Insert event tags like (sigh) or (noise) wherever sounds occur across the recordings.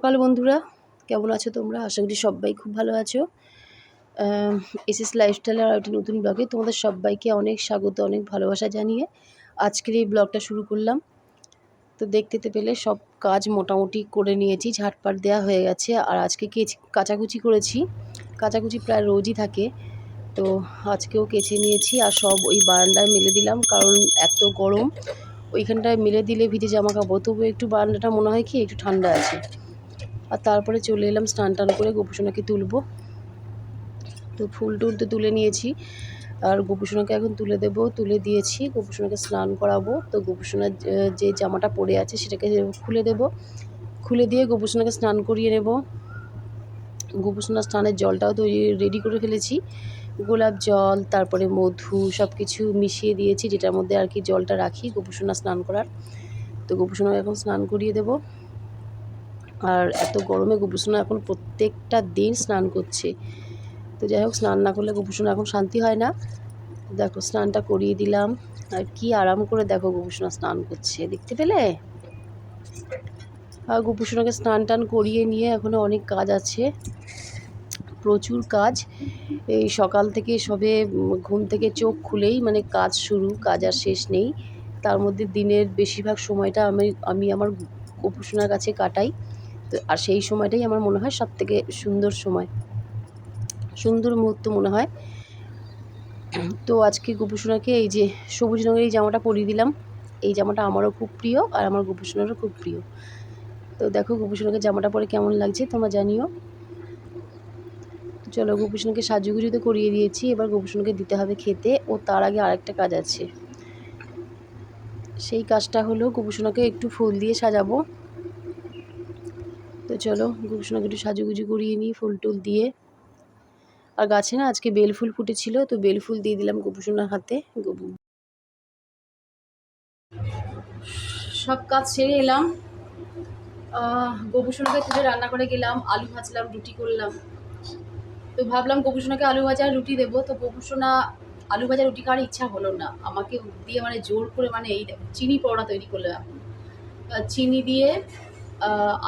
সকাল বন্ধুরা। কেমন আছো তোমরা? আশা করি সবাই খুব ভালো আছো। এসএস লাইফস্টাইলের আর একটি নতুন ব্লগে তোমাদের সবাইকে অনেক স্বাগত, অনেক ভালোবাসা জানিয়ে আজকের এই ব্লগটা শুরু করলাম। তো দেখতে পেলে সব কাজ মোটামুটি করে নিয়েছি, ঝাটপাট দেওয়া হয়ে গেছে। আর আজকে কেচি, কাচাকুচি করেছি। কাচাকুচি প্রায় রোজই থাকে। তো আজকেও কেচে নিয়েছি আর সব ওই বারান্দায় মেলে দিলাম কারণ এত গরম। ওইখানটায় মেলে দিলে ভিজে জামা কাপড় তবু একটু বারান্দাটা মনে হয় কি একটু ঠান্ডা আছে। আর তারপরে চলে এলাম স্নান টান করে গোপুসোনাকে তুলবো। তো ফুল টুল তো তুলে নিয়েছি। আর গোপুসোনাকে এখন তুলে দেব, তুলে দিয়েছি। গোপুসোনাকে স্নান করাবো। তো গোপুসোনার যে জামাটা পরে আছে সেটাকে খুলে দেব। খুলে দিয়ে গোপুসোনাকে স্নান করিয়ে নেব। গোপুসোনার স্নানের জলটাও তৈরি, রেডি করে ফেলেছি। গোলাপ জল, তারপরে মধু সব কিছু মিশিয়ে দিয়েছি, যেটার মধ্যে আর কি জলটা রাখি গোপুসোনা স্নান করার। তো গোপুসোনাকে এখন স্নান করিয়ে দেব। আর এত গরমে গোপুসোনা এখন প্রত্যেকটা দিন স্নান করছে। তো যাই হোক, স্নান না করলে গোপুসোনা এখন শান্তি হয় না। দেখো, স্নানটা করিয়ে দিলাম। আর কি আরাম করে দেখো গোপুসোনা স্নান করছে, দেখতে পেলে? আর গোপুসোনাকে স্নান টান করিয়ে নিয়ে এখনও অনেক কাজ আছে। প্রচুর কাজ। এই সকাল থেকে সবে ঘুম থেকে চোখ খুলেই মানে কাজ শুরু, কাজ আর শেষ নেই। তার মধ্যে দিনের বেশিরভাগ সময়টা আমি আমি আমার গোপুসোনার কাছে কাটাই। তো আর সেই সময়টাই আমার মনে হয় সব থেকে সুন্দর সময়। সুন্দর মুহূর্ত মনে হয়। তো আজকে গোপুসোনাকে এই যে সবুজ রঙের এই জামাটা পরিয়ে দিলাম। এই জামাটা আমারও খুব প্রিয় আর আমার গোপুসোনারও খুব প্রিয়। তো দেখো গোপুসোনাকে জামাটা পরে কেমন লাগছে তোমরা জানিও। চলো গোপুসোনাকে সাজুগুজু তো করিয়ে দিয়েছি। এবার গোপুসোনাকে দিতে হবে খেতে। ও তার আগে আরেকটা কাজ আছে। সেই কাজটা হলো গোপুসোনাকে একটু ফুল দিয়ে সাজাবো। তো চলো গোপুসোনাকে একটু সাজুগুজু করিয়ে নিই ফুল টুল দিয়ে। আর গাছে না আজকে বেল ফুল ফুটেছিল, তো বেল ফুল দিয়ে দিলাম গোপুসোনার হাতে, গোপু। সব কাজ সেরে এলাম। গোপুসোনাকে তুলে রান্না করে গেলাম, আলু ভাজলাম, রুটি করলাম। তো ভাবলাম গোপুসোনাকে আলু ভাজা রুটি দেবো, তো গোপুসোনা আলু ভাজা, রুটি খাওয়ার ইচ্ছা হলো না। আমাকে দিয়ে মানে জোর করে মানে এই চিনি পরোটা তৈরি করলাম চিনি দিয়ে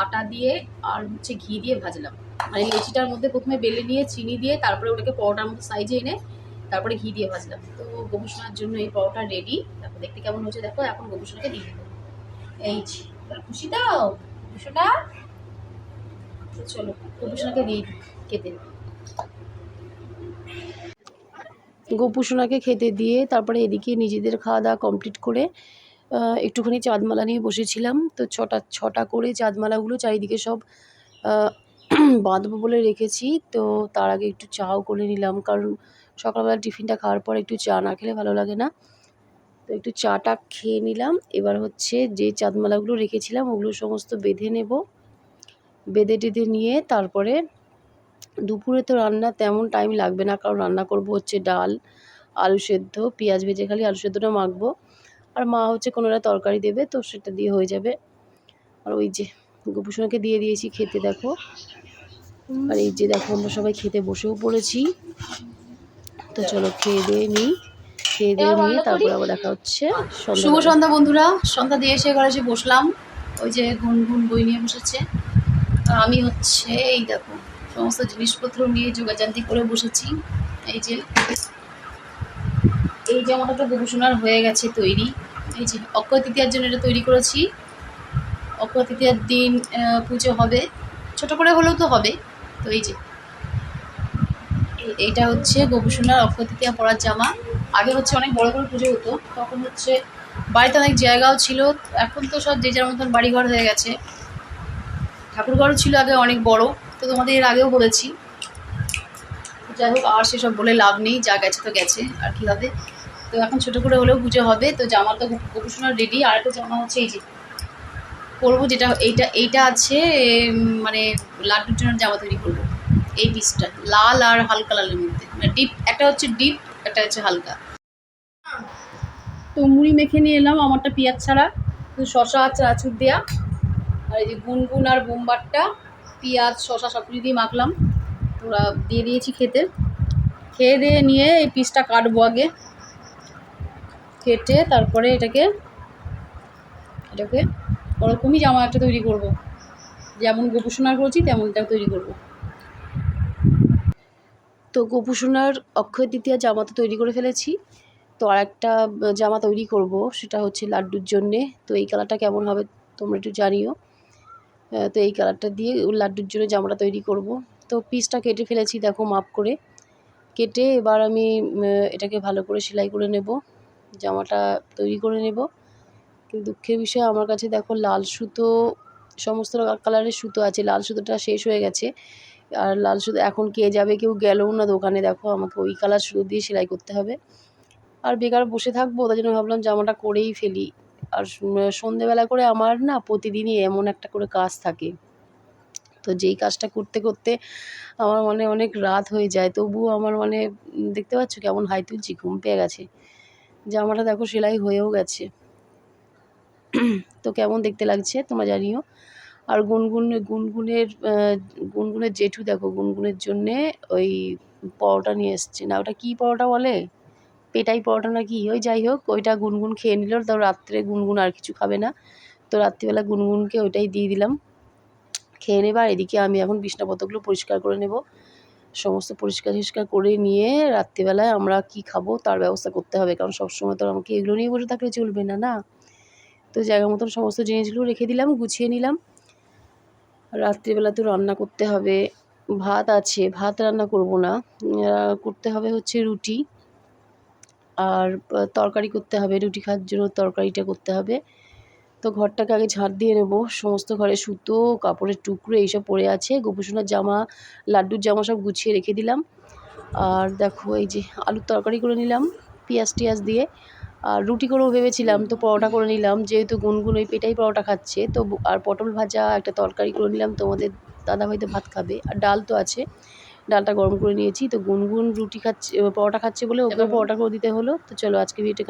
আটা দিয়ে আর হচ্ছে ঘি দিয়ে ভাজলাম। মানে লেচিটার মধ্যে প্রথমে বেলে নিয়ে চিনি দিয়ে তারপরে ওটাকে পরোটার মতো সাইজে এনে তারপরে ঘি দিয়ে ভাজলাম। তো গবেষণার জন্য এই পরোটা রেডি তারপর দেখতে কেমন হচ্ছে দেখো, এখন গবেষণাকে দিয়ে দেবো। এই খুশি তো গবেষণা চলো গবেষণাকে দিয়ে খেতে গোপুসোনাকে খেতে দিয়ে তারপরে এদিকে নিজেদের খাওয়া দাওয়া কমপ্লিট করে একটুখানি চাঁদমালা নিয়ে বসেছিলাম। তো ছটা ছটা করে চাঁদমালাগুলো চারিদিকে সব (clears throat) বাঁধবো বলে রেখেছি। তো তার আগে একটু চাও করে নিলাম। কারণ সকালবেলা টিফিনটা খাওয়ার পর একটু চা না খেলে ভালো লাগে না। তো একটু চাটা খেয়ে নিলাম। এবার হচ্ছে যে চাঁদমালাগুলো রেখেছিলাম, ওগুলো সমস্ত বেঁধে নেব। বেঁধে টেঁধে নিয়ে তারপরে দুপুরে তো রান্না তেমন টাইম লাগবে না। কারণ রান্না করব হচ্ছে ডাল, আলু সেদ্ধ, পেঁয়াজ ভেজে খালি আলু সেদ্ধটা মাখবো। আর মা হচ্ছে কোনোটা তরকারি দেবে তো সেটা দিয়ে হয়ে যাবে। আর ওই যে গোপুসোনাকে দিয়ে দিয়েছি খেতে দেখো। আর এই যে দেখো আমরা সবাই খেতে বসেও পড়েছি। তো চলো খেয়ে দিয়ে নিই খেয়ে দিয়ে নিয়ে তারপর আবার দেখা হচ্ছে শুভ সন্ধ্যা বন্ধুরা সন্ধ্যা দিয়ে এসে ঘরে এসে বসলাম। ওই যে গুনগুন বই নিয়ে বসেছে। আর আমি হচ্ছে এই দেখো সমস্ত জিনিসপত্র নিয়ে যোগাযান্তি করে বসেছি। এই যে এই জামাটা তো গোপুসোনার হয়ে গেছে তৈরি। এই যে অক্ষয় তৃতীয়ার জন্য এটা তৈরি করেছি। অক্ষয় তৃতীয়ার দিন পুজো হবে। ছোট করে হলেও তো হবে। তো এই যে এইটা হচ্ছে গোপুসোনার অক্ষয় তৃতীয়া পরার জামা। আগে হচ্ছে অনেক বড় করে পুজো হতো, তখন হচ্ছে বাড়িতে অনেক জায়গাও ছিল। এখন তো সব যে যার মতন বাড়িঘর হয়ে গেছে। ঠাকুরঘরও ছিল আগে অনেক বড়, তো তোমাদের এর আগেও বলেছি। যাই হোক, আর সেসব বলে লাভ নেই, যা গেছে তো গেছে। আর কি হবে? তো এখন ছোটো করে হলেও পুজো হবে। তো জামা তো গোপুসোনার রেডি। আর একটা জামা হচ্ছে এই যে করব যেটা, এইটা এইটা আছে মানে লাড্ডুর জন্য জামা তৈরি করব। এই পিসটা লাল আর হালকা লালের মধ্যে। মানে ডিপ একটা হচ্ছে ডিপ একটা হচ্ছে হালকা। তো মুড়ি মেখে নিয়ে এলাম আমারটা পেঁয়াজ ছাড়া। শশা আছে আচুর দেওয়া আর এই যে গুনগুন আর বোমবারটা, পেঁয়াজ শশা সব কিছু দিয়ে মাখলাম। ওরা দিয়ে দিয়েছি খেতে। খেয়ে দিয়ে নিয়ে এই পিসটা কাটবো আগে। কেটে তারপরে এটাকে এটাকে ওরকমই জামা একটা তৈরি করব। যেমন গোপুসোনার করেছি, তেমনটা তৈরি করব। তো গোপুসোনার অক্ষয় তৃতীয়া জামা তো তৈরি করে ফেলেছি। তো আর একটা জামা তৈরি করব, সেটা হচ্ছে লাড্ডুর জন্যে। তো এই কালারটা কেমন হবে তোমরা একটু জানিও। তো এই কালারটা দিয়ে লাড্ডুর জন্য জামাটা তৈরি করব। তো পিসটা কেটে ফেলেছি, দেখো মাপ করে। কেটে এবার আমি এটাকে ভালো করে সেলাই করে নেব। জামাটা তৈরি করে নেব। কিন্তু দুঃখের বিষয়, আমার কাছে দেখো লাল সুতো, সমস্ত কালারের সুতো আছে। লাল সুতোটা শেষ হয়ে গেছে। আর লাল সুতো এখন কে যাবে কেউ গেলও না দোকানে। দেখো আমাকে ওই কালার সুতো দিয়ে সেলাই করতে হবে। আর বেকার বসে থাকব তাই জন্য ভাবলাম জামাটা করেই ফেলি। আর সন্ধেবেলা করে আমার না প্রতিদিনই এমন একটা করে কাজ থাকে। তো যেই কাজটা করতে করতে আমার মানে অনেক রাত হয়ে যায়। তবুও আমার মানে দেখতে পাচ্ছ কেমন হাই তুলছি, ঘুম পেয়ে গেছে। জামাটা দেখো সেলাই হয়েও গেছে। তো কেমন দেখতে লাগছে তোমরা জানিও। আর গুনগুন, গুনগুনের গুনগুনের জেঠু দেখো, গুনগুনের জন্যে ওই পরোটা নিয়ে এসছে। না, ওটা কী পরোটা বলে? পেটাই পরোটা না কি? ওই যাই হোক, ওইটা গুনগুন খেয়ে নিল। তো রাত্রে গুনগুন আর কিছু খাবে না। তো রাত্রিবেলা গুনগুনকে ওইটাই দিয়ে দিলাম। খেয়ে নেবে। আর এদিকে আমি এখন বিছনাপত্রগুলো পরিষ্কার করে নেব। সমস্ত পরিষ্কার টরিষ্কার করে নিয়ে রাত্রিবেলায় আমরা কি খাব তার ব্যবস্থা করতে হবে। কারণ সবসময় তো আমাকে এগুলো নিয়ে বসে থাকলে চলবে না না? তো জায়গা মতন সমস্ত জিনিসগুলো রেখে দিলাম, গুছিয়ে নিলাম। রাত্রিবেলা তো রান্না করতে হবে। ভাত আছে, ভাত রান্না করব না। করতে হবে হচ্ছে রুটি। আর তরকারি করতে হবে, রুটি খাওয়ার জন্য তরকারিটা করতে হবে। তো ঘরটাকে আগে ঝাড় দিয়ে নেব। সমস্ত ঘরে সুতো কাপড়ের টুকরো এইসব পড়ে আছে। গোপুসোনার জামা লাড্ডুর জামা সব গুছিয়ে রেখে দিলাম। আর দেখো এই যে আলুর তরকারি করে নিলাম পেঁয়াজ টিয়াজ দিয়ে। আর রুটি করেও ভেবেছিলাম তো পরোটা করে নিলাম। যেহেতু গুনগুন ওই পেটাই পরোটা খাচ্ছে তো আর পটল ভাজা একটা তরকারি করে নিলাম। তোমাদের দাদাভাই তো ভাত খাবে। আর ডাল তো আছে। ডালটা গরম করে নিয়েছি। তো গুনগুন রুটি খাচ্ছে পরোটা খাচ্ছে বলে ওকে পরোটা করে দিতে হলো। তো চলো আজকে ভিডিওটা